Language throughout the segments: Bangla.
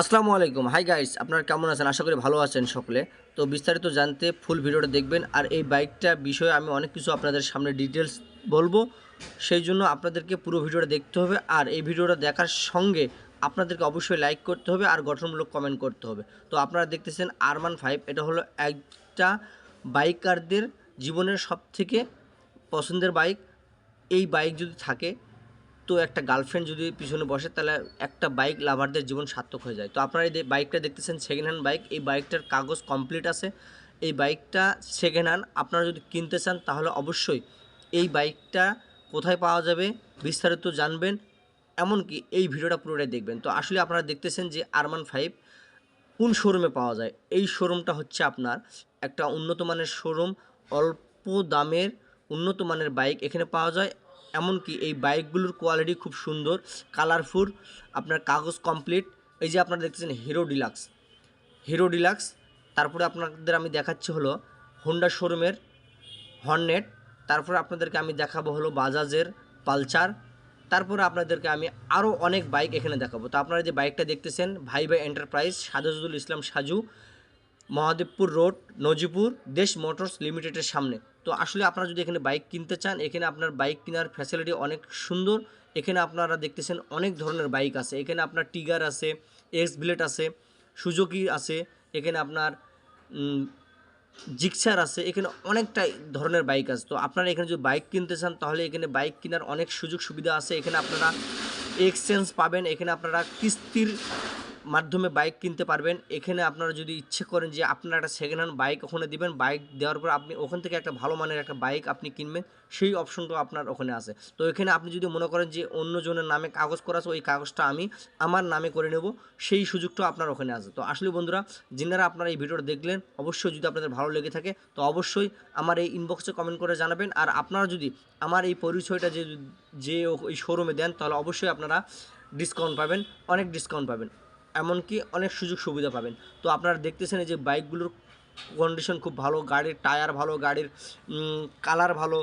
আসসালামু আলাইকুম। হাই গাইস আপনারা কেমন আছেন? আশা করি ভালো আছেন সকলে। তো বিস্তারিত জানতে ফুল ভিডিওটা দেখবেন। আর এই বাইকটা বিষয়ে আমি অনেক কিছু আপনাদের সামনে ডিটেলস বলব। সেই জন্য আপনাদেরকে পুরো ভিডিওটা দেখতে হবে। আর এই ভিডিওটা দেখার সঙ্গে আপনাদেরকে অবশ্যই লাইক করতে হবে আর গঠনমূলক কমেন্ট করতে হবে। তো আপনারা দেখতেছেন আরমান ফাইভ এটা হলো একটা বাইকারদের জীবনের সবথেকে পছন্দের বাইক এই বাইক যদি থাকে তো একটা গার্লফ্রেন্ড যদি পিছনে বসে, তাহলে একটা বাইক লাভারদের জীবন সার্থক হয়ে যায়। তো আপনারা এই বাইকটা দেখতেছেন সেকেন্ড হ্যান্ড বাইক এই বাইকটার কাগজ কমপ্লিট আছে। এই বাইকটা সেকেন্ড হ্যান্ড আপনারা যদি কিনতে চান, তাহলে অবশ্যই এই বাইকটা কোথায় পাওয়া যাবে, বিস্তারিত জানবেন। এমনকি এই ভিডিওটা পুরোটাই দেখবেন। তো আসলে আপনারা দেখতেছেন যে আরমান ফাইভ কোন শোরুমে পাওয়া যায়? এই শোরুমটা হচ্ছে আপনার একটা উন্নত মানের শোরুম অল্প দামের উন্নত মানের বাইক এখানে পাওয়া যায়। এমনকি এই বাইকগুলোর কোয়ালিটি খুব সুন্দর কালারফুল আপনার কাগজ কমপ্লিট এই যে আপনারা দেখতেছেন হিরো ডিলাক্স হিরো ডিলাক্স তারপরে আপনাদের আমি দেখাচ্ছি হলো হোন্ডা শোরুমের হর্নেট তারপরে আপনাদেরকে আমি দেখাবো হলো বাজাজের পালচার তারপরে আপনাদেরকে আমি আরও অনেক বাইক এখানে দেখাবো। তো আপনারা যে বাইকটা দেখতেছেন ভাই ভাই enterprise Sajujul Islam Saju Mahadebpur road Nazipur Desh motors লিমিটেডের সামনে। তো আসলে আপনারা যদি এখানে বাইক কিনতে চান, এখানে আপনার বাইক কেনার ফ্যাসিলিটি অনেক সুন্দর। এখানে আপনারা দেখতেছেন অনেক ধরনের বাইক আছে। এখানে আপনার টিগার আছে এক্স ব্লেড আছে সুজুকি আছে, এখানে আপনার জিক্সার আছে, এখানে অনেকটা ধরনের বাইক আছে। তো আপনারা এখানে যদি বাইক কিনতে চান, তাহলে এখানে বাইক কেনার অনেক সুযোগ সুবিধা আছে। এখানে আপনারা এক্সচেঞ্জ পাবেন, এখানে আপনারা কিস্তির মাধ্যমে বাইক কিনতে পারবেন। এখানে আপনারা যদি ইচ্ছে করেন যে আপনারা একটা সেকেন্ড হ্যান্ড বাইক ওখানে দিবেন বাইক দেওয়ার পর আপনি ওখান থেকে একটা ভালো মানের একটা বাইক আপনি কিনবেন, সেই অপশনটাও আপনার ওখানে আছে। তো এখানে আপনি যদি মনে করেন যে অন্যজনের নামে কাগজ করা আছে, ওই কাগজটা আমি আমার নামে করে নেব, সেই সুযোগটাও আপনার ওখানে আছে। তো আসলে বন্ধুরা, যিনারা আপনারা এই ভিডিওটা দেখলেন, অবশ্যই যদি আপনাদের ভালো লেগে থাকে, তো অবশ্যই আমার এই ইনবক্সে কমেন্ট করে জানাবেন। আর আপনারা যদি আমার এই পরিচয়টা যে যে ওই শোরুমে দেন, তাহলে অবশ্যই আপনারা ডিসকাউন্ট পাবেন, অনেক ডিসকাউন্ট পাবেন। এমনকি অনেক সুযোগ সুবিধা পাবেন। তো আপনারা দেখতেছেন যে বাইকগুলোর কন্ডিশন খুব ভালো, গাড়ির টায়ার ভালো, গাড়ির কালার ভালো,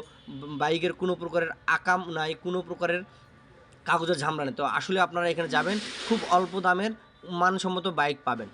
বাইকের কোনো প্রকারের আকাম নাই, কোনো প্রকারের কাগজের ঝামড়া নেই। তো আসলে আপনারা এখানে যাবেন, খুব অল্প দামের মানসম্মত বাইক পাবেন।